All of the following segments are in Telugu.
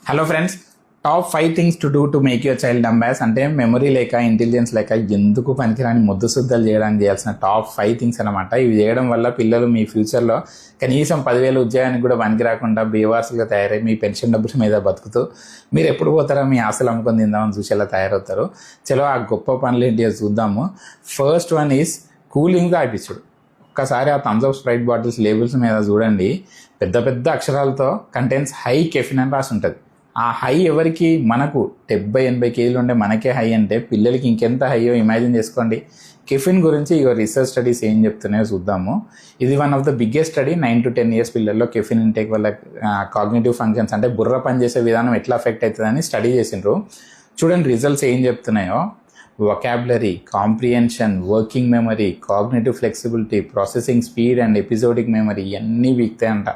Hello friends top five things to do to make your child అంబాస్ అంటే మెమరీ లేక ఇంటెలిజెన్స్ లేక ఎందుకు పనికిరాని ముద్దు శుద్ధాలు చేయడానికి చేయాల్సిన టాప్ ఫైవ్ థింగ్స్ అనమాట ఇవి చేయడం వల్ల పిల్లలు మీ ఫ్యూచర్లో కనీసం పదివేల ఉద్యోగానికి కూడా పనికి రాకుండా బేవార్సులుగా తయారై మీ పెన్షన్ డబ్బుల మీద బతుకుతూ మీరు ఎప్పుడు పోతారో మీ ఆశలు అమ్ముకొని తిందామని చూసేలా తయారవుతారు. చలో ఆ గొప్ప పనులు ఏంటి చూద్దాము. ఫస్ట్ వన్ ఈజ్ కూలింగ్ తాగిపించుడు ఒక్కసారి ఆ Thums Up Sprite bottles labels మీద చూడండి. పెద్ద పెద్ద అక్షరాలతో కంటెంట్స్ హై కెఫిన్ అని రాసి ఉంటుంది ఆ హై ఎవరికి? మనకు. డెబ్బై ఎనభై కేజీలు ఉండే మనకే హై అంటే పిల్లలకి ఇంకెంత హైయో ఇమాజిన్ చేసుకోండి. కెఫిన్ గురించి ఇక రీసెర్చ్ స్టడీస్ ఏం చెప్తున్నాయో చూద్దాము. ఇది one of the biggest study nine to ten years పిల్లల్లో కెఫిన్ ఇంటేక్ వల్ల కాగ్నేటివ్ ఫంక్షన్స్ అంటే బుర్ర పనిచేసే విధానం ఎట్లా అఫెక్ట్ అవుతుందని స్టడీ చేసిండ్రు. చూడండి రిజల్ట్స్ ఏం చెప్తున్నాయో. Vocabulary comprehension working memory cognitive flexibility processing speed and episodic memory ఇవన్నీ వీక్తాయంట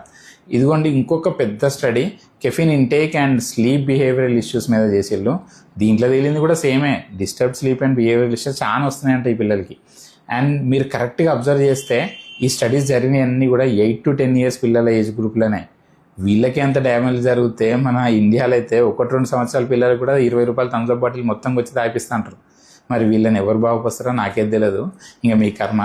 ఇదిగోండి ఇంకొక పెద్ద study caffeine intake and sleep behavioural issues మీద చేసిళ్ళు. దీంట్లో తేలింది కూడా సేమే. Disturb sleep and behavioural issues చాలా వస్తున్నాయంట ఈ పిల్లలకి. అండ్ మీరు కరెక్ట్గా అబ్జర్వ్ చేస్తే ఈ స్టడీస్ జరిగినవన్నీ కూడా ఎయిట్ టు టెన్ ఇయర్స్ పిల్లల ఏజ్ గ్రూప్లోనే వీళ్ళకి ఎంత డ్యామేజ్ జరిగితే మన ఇండియాలో అయితే ఒకటి రెండు సంవత్సరాల పిల్లలు కూడా ఇరవై రూపాయలు తమతో బాటిల్ మొత్తం వచ్చి తాపిస్తుంటారు మరి వీళ్ళని ఎవరు బాగుపస్తారో నాకేది తెలియదు ఇంకా మీ కర్మ.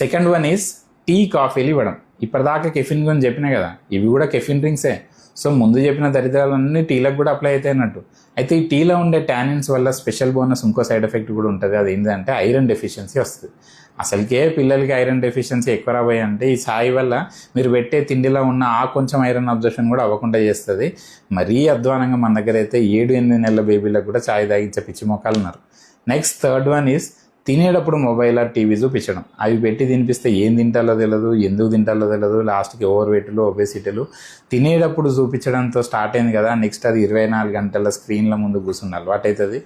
సెకండ్ వన్ ఈజ్ టీ కాఫీలు ఇవ్వడం. ఇప్పటిదాకా కెఫిన్ గురించి చెప్పినా కదా ఇవి కూడా కెఫిన్ డ్రింక్సే. సో ముందు చెప్పిన దరిద్రాలన్నీ టీలకు కూడా అప్లై అవుతాయి అన్నట్టు. అయితే ఈ టీలో ఉండే టానిన్స్ వల్ల స్పెషల్ బోనస్ ఇంకో సైడ్ ఎఫెక్ట్ కూడా ఉంటుంది. అది ఏంటంటే ఐరన్ డెఫిషియన్సీ వస్తుంది. అసలుకే పిల్లలకి ఐరన్ డెఫిషియన్సీ ఎక్కువ రాబోయే అంటే ఈ సాయి వల్ల మీరు పెట్టే తిండిలో ఉన్న ఆ కొంచెం ఐరన్ అబ్జర్షన్ కూడా అవ్వకుండా చేస్తుంది. మరీ అధ్వానంగా మన దగ్గర అయితే ఏడు ఎనిమిది నెలల బేబీలకు కూడా చాయ్ తాగించే పిచ్చి మొక్కలు ఉన్నారు నెక్స్ట్ థర్డ్ వన్ ఈజ్ తినేటప్పుడు మొబైల్ టీవీ చూపించడం. అవి పెట్టి తినిపిస్తే ఏం తింటాలో తెలియదు ఎందుకు తింటాలో తెలియదు లాస్ట్కి ఓవర్ వెయిట్లు ఒబేసిటీలు తినేటప్పుడు చూపించడంతో స్టార్ట్ అయింది కదా నెక్స్ట్ అది ఇరవై నాలుగు గంటల స్క్రీన్ల ముందు కూర్చున్న అలవాటు అవుతుంది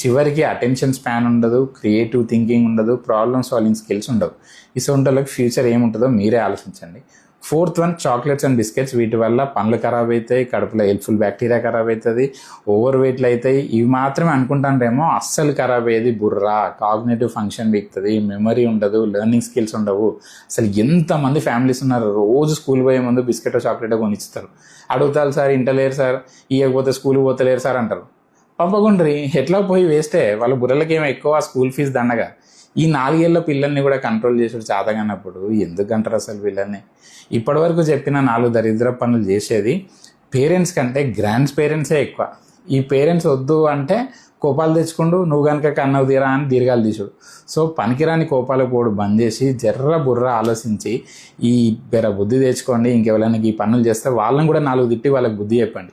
చివరికి అటెన్షన్ స్పాన్ ఉండదు క్రియేటివ్ థింకింగ్ ఉండదు ప్రాబ్లమ్ సాల్వింగ్ స్కిల్స్ ఉండవు. ఇసొంటోళ్ళకి ఫ్యూచర్ ఏముంటుందో మీరే ఆలోచించండి. Fourth one chocolates and biscuits. వీటి వల్ల పండ్లు ఖరాబ్ అవుతాయి కడుపులో హెల్ప్ఫుల్ బ్యాక్టీరియా ఖరాబ్ అవుతుంది ఓవర్ వెయిట్లు అవుతాయి ఇవి మాత్రమే అనుకుంటాండ్రేమో అస్సలు ఖరాబ్ అయ్యేది బుర్రా కాగ్నేటివ్ ఫంక్షన్ వీక్తుంది మెమరీ ఉండదు లెర్నింగ్ స్కిల్స్ ఉండవు. అసలు ఎంతమంది ఫ్యామిలీస్ ఉన్నారు రోజు స్కూల్ పోయే ముందు బిస్కెట్ చాక్లెట్ కొనిస్తారు అడుగుతారు సార్ ఇంటలేరు సార్ ఇవ్వకపోతే స్కూల్ పోతలేరు సార్ అంటారు. పంపకుండ్రి ఎట్లా పోయి వేస్తే వాళ్ళ బుర్రలకేమో ఎక్కువ స్కూల్ ఫీజు దండగా. ఈ నాలుగేళ్ళ పిల్లల్ని కూడా కంట్రోల్ చేసాడు చేతగానప్పుడు. ఎందుకు అంటారు అసలు పిల్లల్ని ఇప్పటివరకు చెప్పిన నాలుగు దరిద్ర పనులు చేసేది పేరెంట్స్ కంటే గ్రాండ్స్ పేరెంట్సే ఎక్కువ. ఈ పేరెంట్స్ వద్దు అంటే కోపాలు తెచ్చుకుండు నువ్వు కనుక కన్నవు తీరా అని దీర్ఘాలు తీసుడు సో పనికిరాని కోపాలు పోడు బంద్ చేసి జర్ర బుర్ర ఆలోచించి ఈ బెర బుద్ధి తెచ్చుకోండి ఇంకెవరైనా ఈ పనులు చేస్తే వాళ్ళని కూడా నాలుగు తిట్టి వాళ్ళకి బుద్ధి చెప్పండి.